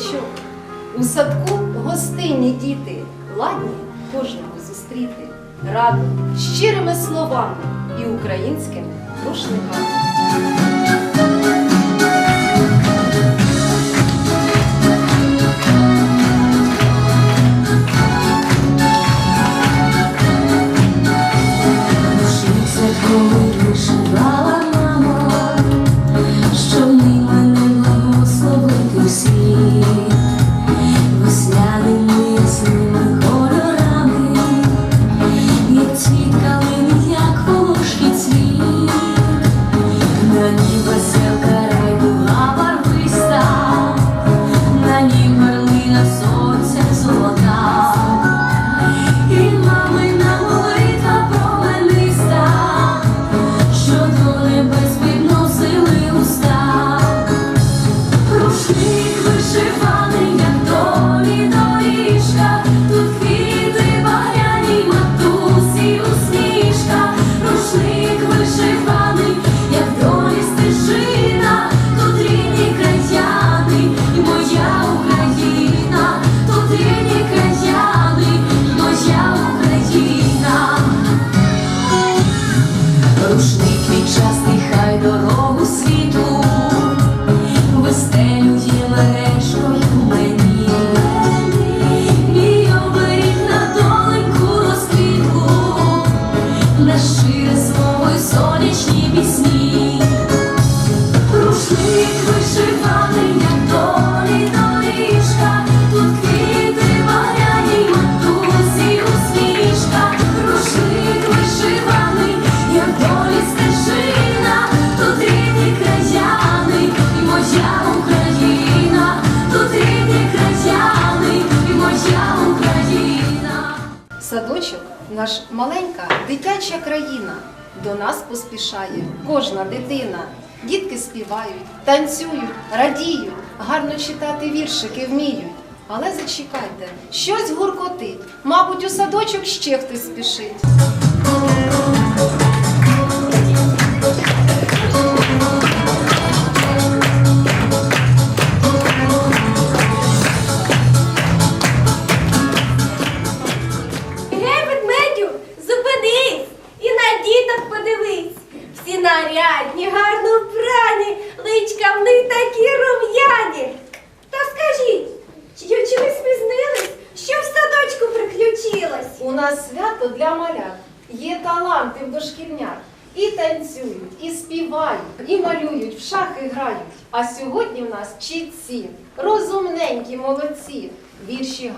невгамовний. У садку гостинні діти, ладні кожного зустріти, раду щирими словами і українськими рушниками. Співають, танцюють, радіють, гарно читати віршики вміють. Але зачекайте, щось гуркотить. Мабуть, у садочок ще хтось спішить.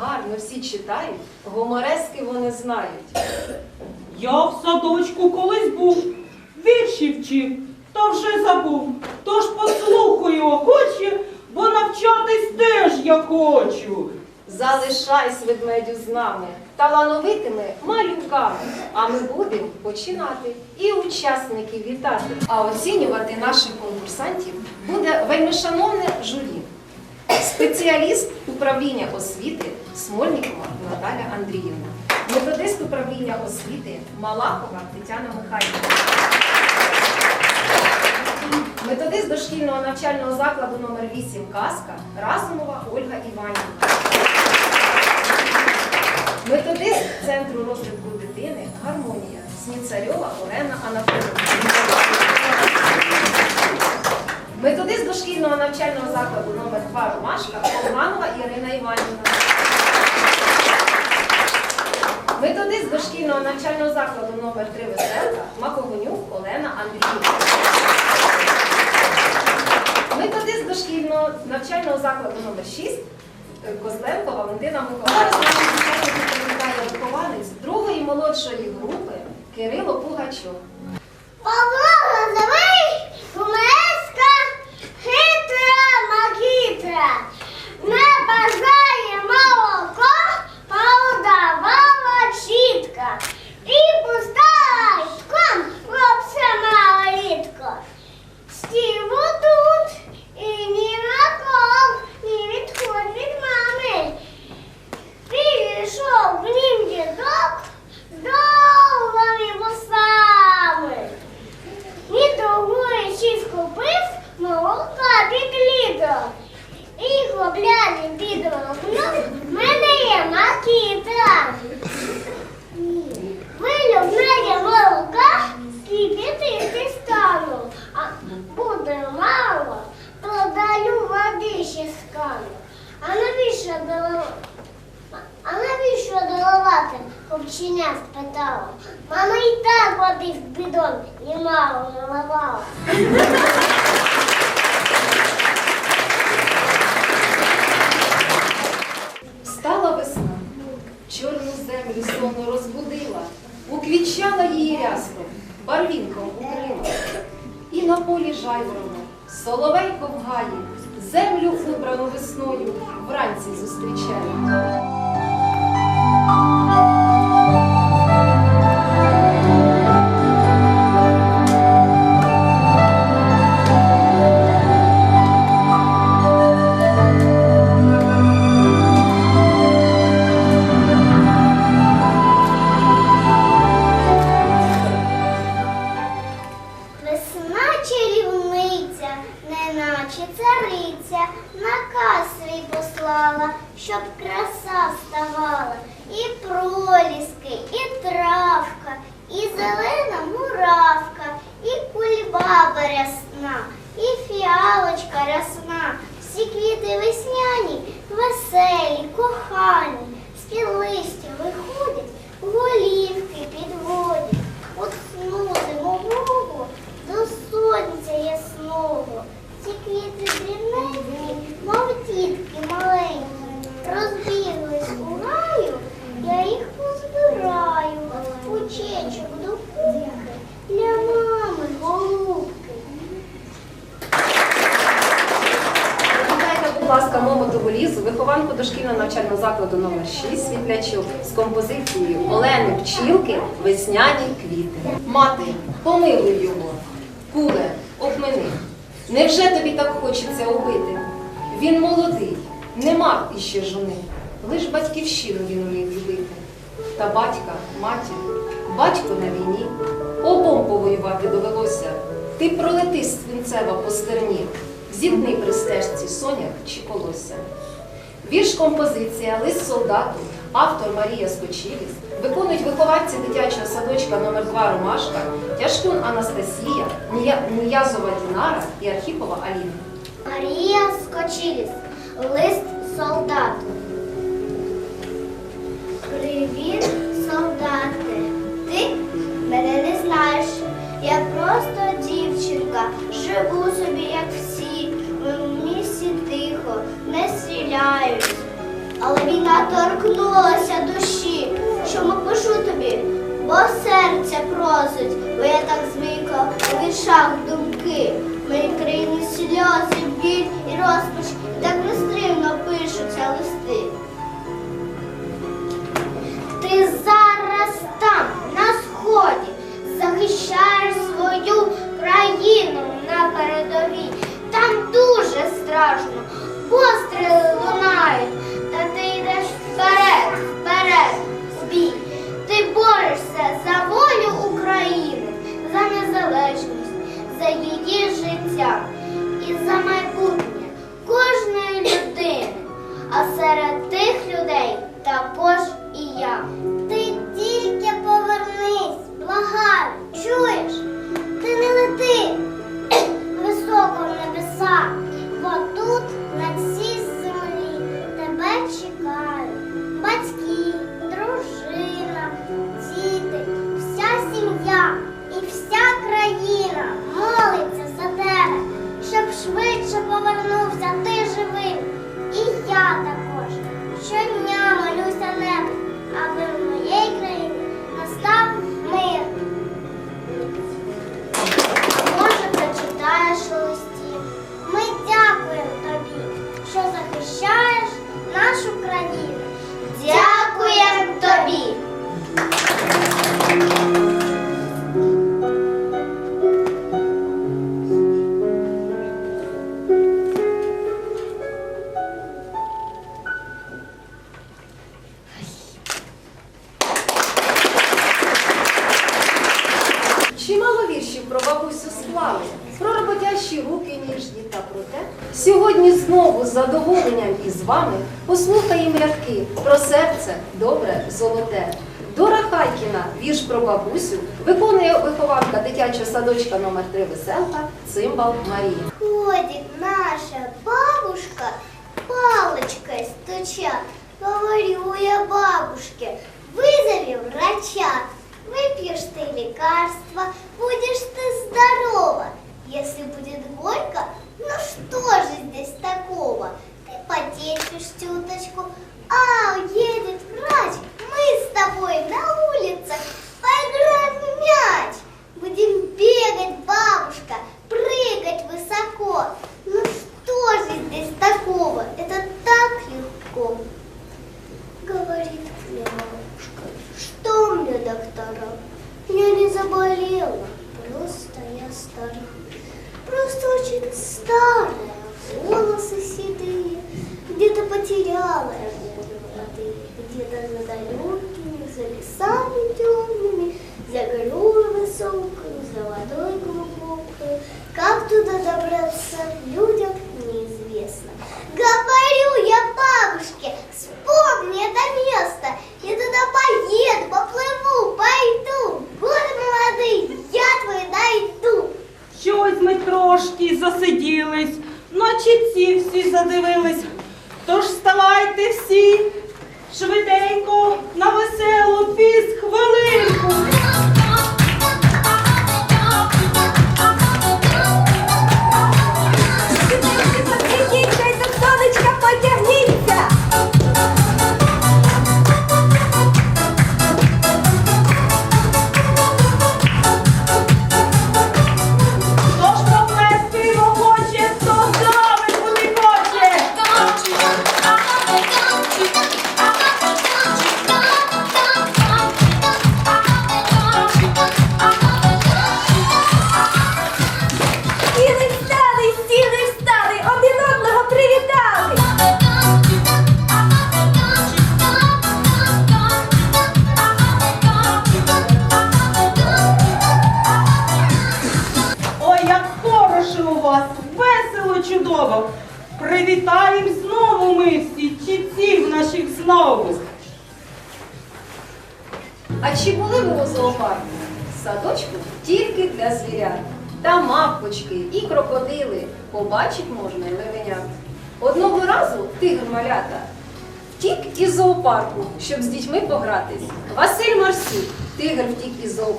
Гарно всі читають, гуморески вони знають. Я в садочку колись був, вірші вчив, та вже забув. Тож послухаю охоче, бо навчатись теж я хочу. Залишайся, ведмедю, з нами, талановитими малюками. А ми будемо починати і учасників вітати. А оцінювати наших конкурсантів буде вельмишановне журі. Спеціаліст управління освіти Смольникова Наталя Андріївна, методист управління освіти Малахова Тетяна Михайлівна. Методист дошкільного навчального закладу номер 8 Казка Разумова Ольга Іванівна. Методист Центру розвитку дитини Гармонія Сніцарьова Олена Анатолійовна. Методист дошкільного навчального закладу номер 2 Ромашка Колганова Ірина Іванівна. Методист дошкільного навчального закладу номер 3 Веселка Макогонюк Олена Андріївна. Методист дошкільного навчального закладу номер 6 е, Козленко Валентина Миколаївна. Вихованець другої молодшої групи Кирило Пугачов. підвалах. Ну, в мене є маленький травм. Вилю в мене і стану. А буде мало, продаю води ще скану. А навіщо долова? А навіщо долувати? Хлопчиня спитала. Мама і так води в бідон, і мало наливала. Уквітчала її рясно, барвінком укрила. І на полі жайворона, соловейко в гаї, землю убрану весною вранці зустрічає. Закладу номер 6 Світлячок з композицією Олени Пчілки Весняні квіти. Мати, помилуй його, куле, обмини. Невже тобі так хочеться убити? Він молодий, не мав іще жони, лиш батьківщину він умів любити. Та батька, матір, батько на війні, обом повоювати довелося. Ти пролети свинцева по стерні, зіткни при стежці сонях чи колося. Вірш композиція Лист солдату, автор Марія Скочіліс, виконують вихованці дитячого садочка номер 2 Ромашка, Тяжкун Анастасія, Ніязова Дінара і Архіпова Аліна. Марія Скочіліс. Лист солдату. Привіт, солдати. Ти мене не знаєш. Я просто дівчинка. Живу собі, як всі. Тихо, не стріляють. Але війна торкнулася душі. Чому пишу тобі? Бо серця просить, бо я так звикла у віршах думки. Мої країни сльози, біль і розпач, і так нестримно пишуться листи. Ти зараз там, на сході, захищаєш свою країну на передовій. Там дуже страшно, постріли садочка номер 3 Веселка Цимбал Марія. Ходит наша бабушка, палочкой стуча. Говорю я бабушке, Вызови врача. Выпьешь ты лекарства, будешь ты здорова. Если будет горько, ну что же здесь такого? Ты потерпишь чуточку, а уедет врач. Мы с тобой на улицах поиграем в мяч. Будем бегать, бабушка, прыгать высоко. Ну что же здесь такого? Это так легко. Говорит мне бабушка, что мне доктора? Я не заболела, просто я стара. Просто очень старая, волосы седые, где-то потеряла я молодые, где-то за далекими, за лесами темными, за горой высокой, за водой глубокой. Как туда добраться,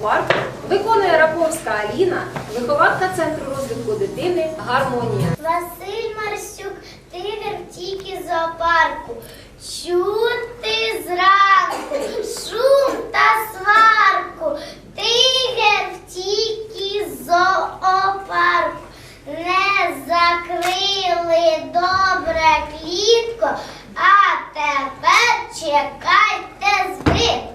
втік виконує Раковська Аліна, виховатка Центру розвитку дитини Гармонія. Василь Марсюк, тигр втік із зоопарку. Чути зранку шум та сварку. Тигр втік із зоопарку. Не закрили добре клітку, а тепер чекайте збитку.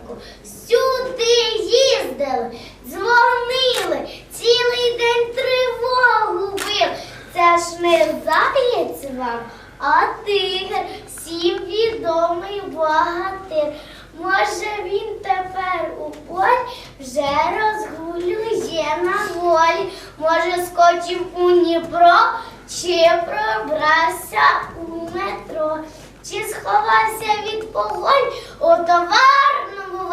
Всюди їздили, дзвонили, цілий день тривогу бив. Це ж не заєць вам, а тигр, всім відомий богатир. Може він тепер у полі вже розгулює на волі. Може скочив у Дніпро, чи пробрався у метро, чи сховався від погонь у товарному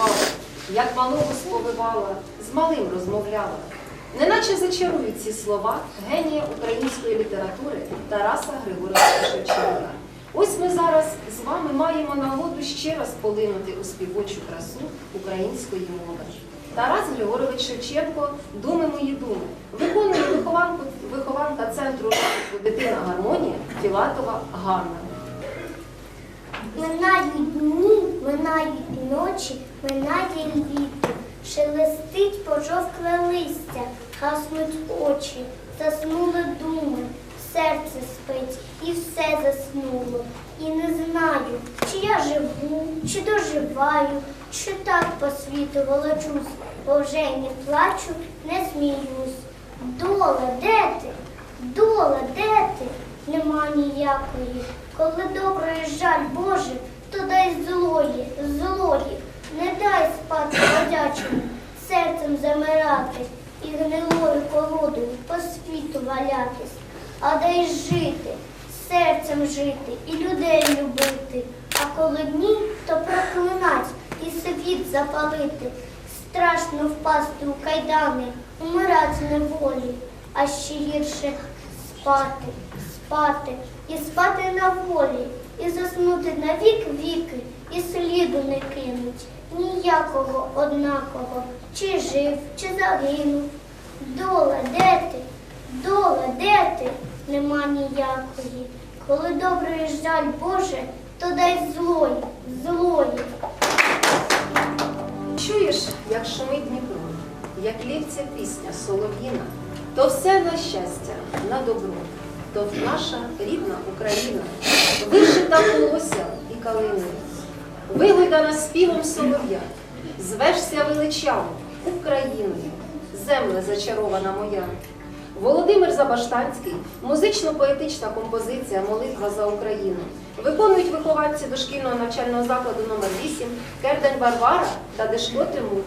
співала, як малого сповивала, з малим розмовляла. Неначе зачарують ці слова генія української літератури Тараса Григоровича Шевченка. Ось ми зараз з вами маємо нагоду ще раз полинути у співочу красу української мови. Тарас Григорович Шевченко Думи мої думи виконує вихованку, вихованка центру дитина гармонія Філатова Ганна. Минають дні, минають ночі, минає літо, шелестить пожовкле листя, гаснуть очі, заснули думи, серце спить і все заснуло. І не знаю, чи я живу, чи доживаю, чи так по світу волочусь, бо вже й не плачу, не сміюсь. Доле, де ти? Доле, де ти? Нема ніякої. Коли доброї жаль Боже, то дай злої, злої, не дай спати ходячому, серцем замирати і гнилою колодою по світу валятись, а дай жити, серцем жити і людей любити. А коли ні, то проклинать і світ запалити. Страшно впасти у кайдани, умирать неволі, а ще гірше спати, спати і спати на волі, і заснути на вік віки, і сліду не кинуть ніякого однаково, чи жив, чи загинув. Доле, де ти? Доле, де ти? Нема ніякої. Коли доброї жаль Боже, то дай злої, злої. Чуєш, як шумить Дніпро, як лється пісня солов'їна, то все на щастя, на добро, то наша рідна Україна, вишита волосся і калини, вигойдана співом солов'я, звешся величаво Україною, земле зачарована моя. Володимир Забаштанський, музично-поетична композиція Молитва за Україну. Виконують вихованці дошкільного навчального закладу номер 8 Керден Варвара та Дешко Тимур.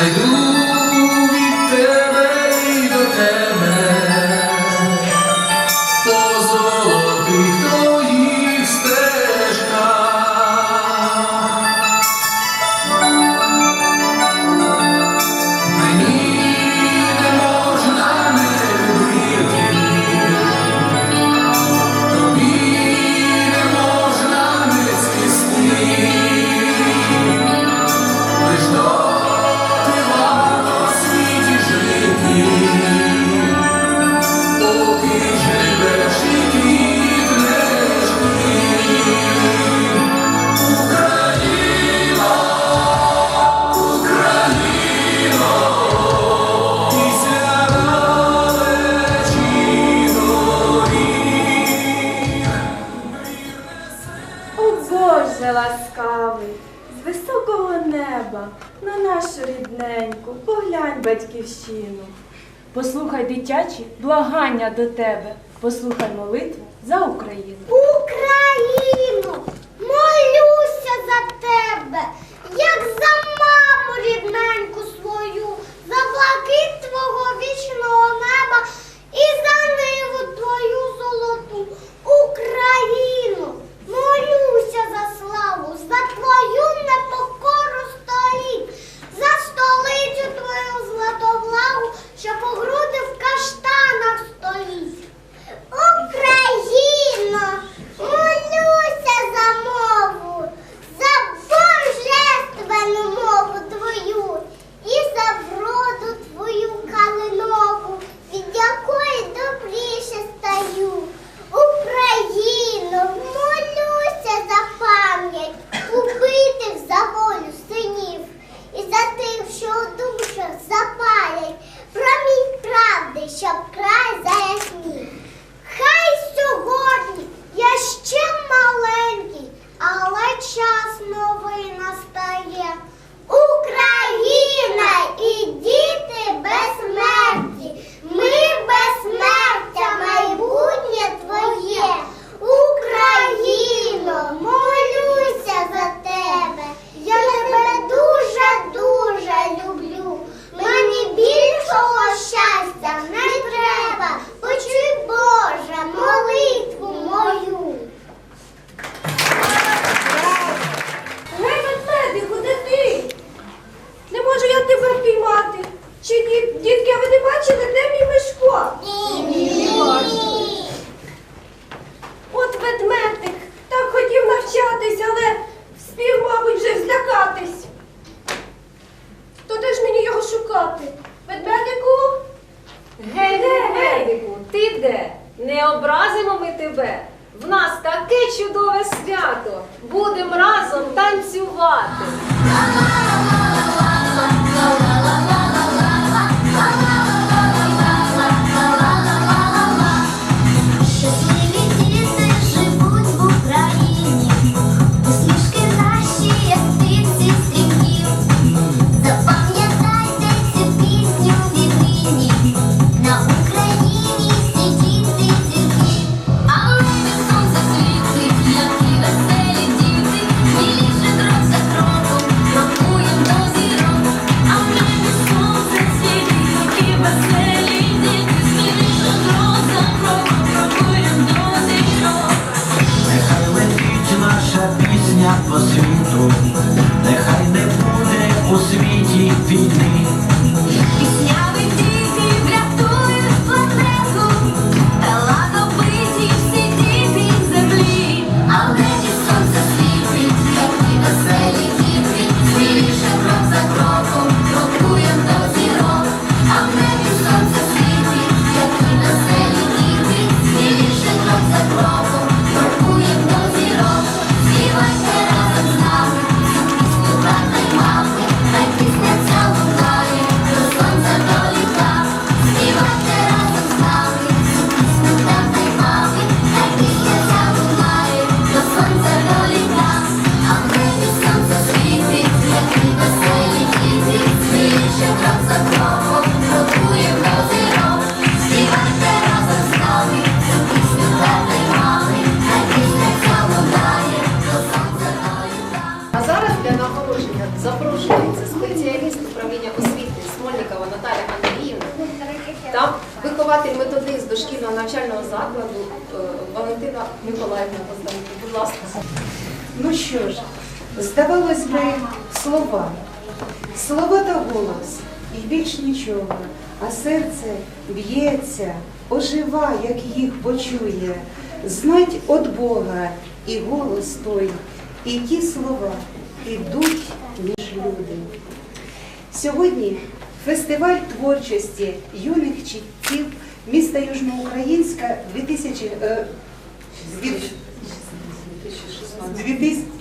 Я йду Боже ласкавий, з високого неба на нашу рідненьку, поглянь батьківщину. Послухай дитячі благання до тебе, послухай молитву за Україну. Україну, молюся за тебе, як за маму рідненьку свою, за блакит твого вічного неба і за ниву твою золоту. Україну, молюся за славу, за твою непокору століть, за столицю твою златовлаву, що по груди в каштанах стоїть. Україно, молюся за мову, за божественну мову твою і за б'ється, ожива, як їх почує. Знать от Бога і голос той, і ті слова ідуть між люди. Сьогодні фестиваль творчості юних читців міста Южноукраїнська 2000, е, звід-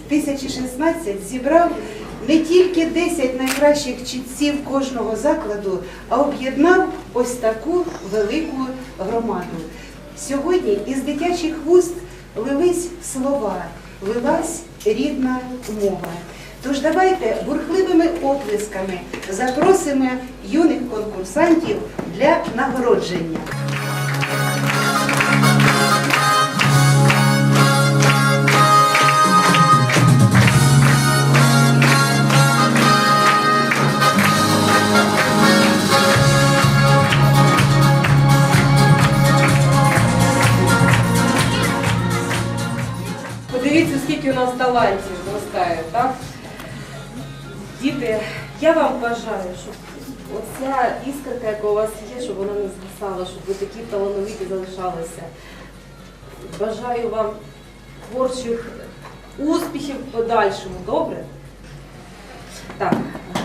2016 зібрав не тільки 10 найкращих чітців кожного закладу, а об'єднав ось таку велику громаду. Сьогодні із дитячих вуст лились слова, лилась рідна мова. Тож давайте бурхливими оплесками запросимо юних конкурсантів для нагородження. Талантів зростає, так? Діти, я вам бажаю, щоб оця іскорка, яка у вас є, щоб вона не згасала, щоб ви такі талановиті залишалися. Бажаю вам творчих успіхів в подальшому, добре? Так,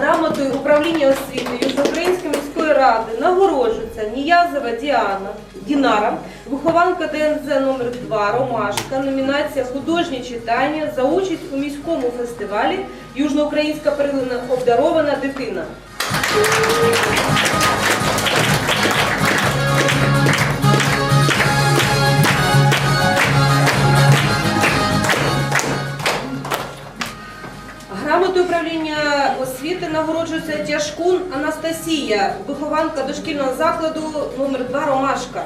грамотою управління освіти Южноукраїнської міської ради нагороджується Ніязова Діана, Дінара, вихованка ДНЗ номер 2 Ромашка, номінація Художні читання за участь у міському фестивалі Южноукраїнська перлина обдарована дитина. Нагороджується Тяжкун Анастасія, вихованка дошкільного закладу номер 2 Ромашка.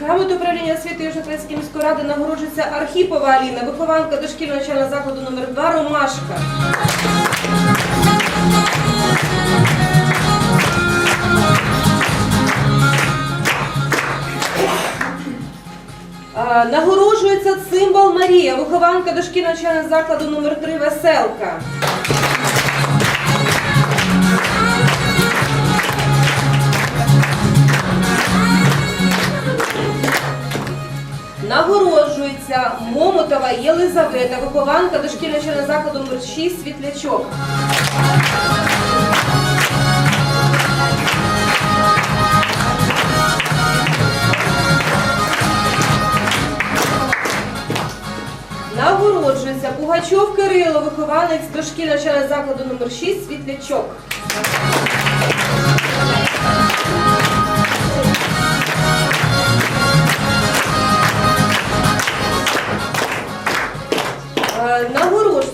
Грамотою управління освіти Южноукраїнської міської ради нагороджується Архіпова Аліна, вихованка дошкільного навчального закладу номер 2 Ромашка. Нагороджується цимбал Марія, вихованка дошкільного навчального закладу номер 3 Веселка. Нагороджується Момотова Єлизавета, вихованка дошкільного навчального закладу номер 6 Світлячок. Лобачов Кирило, вихованець дошкільного навчального закладу номер 6 Світлячок.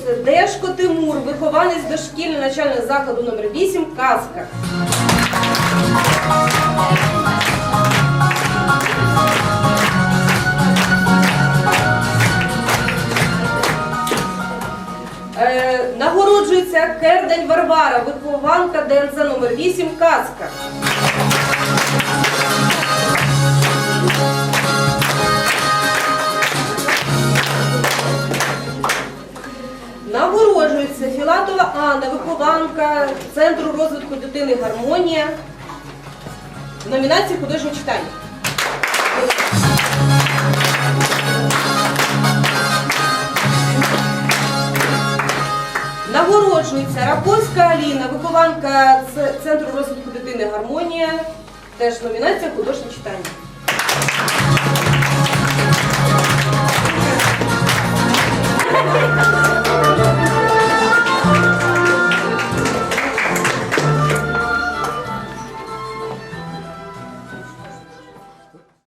Е, Дешко Тимур, вихованець дошкільного навчального закладу номер 8 Казка. Нагороджується Кердень Варвара, вихованка ДНЗ номер 8 Казка. Нагороджується Філатова Анна, вихованка Центру розвитку дитини Гармонія в номінації художнє читання. Нагороджується Рапольська Аліна, вихованка Центру розвитку дитини Гармонія, теж номінація художнє читання.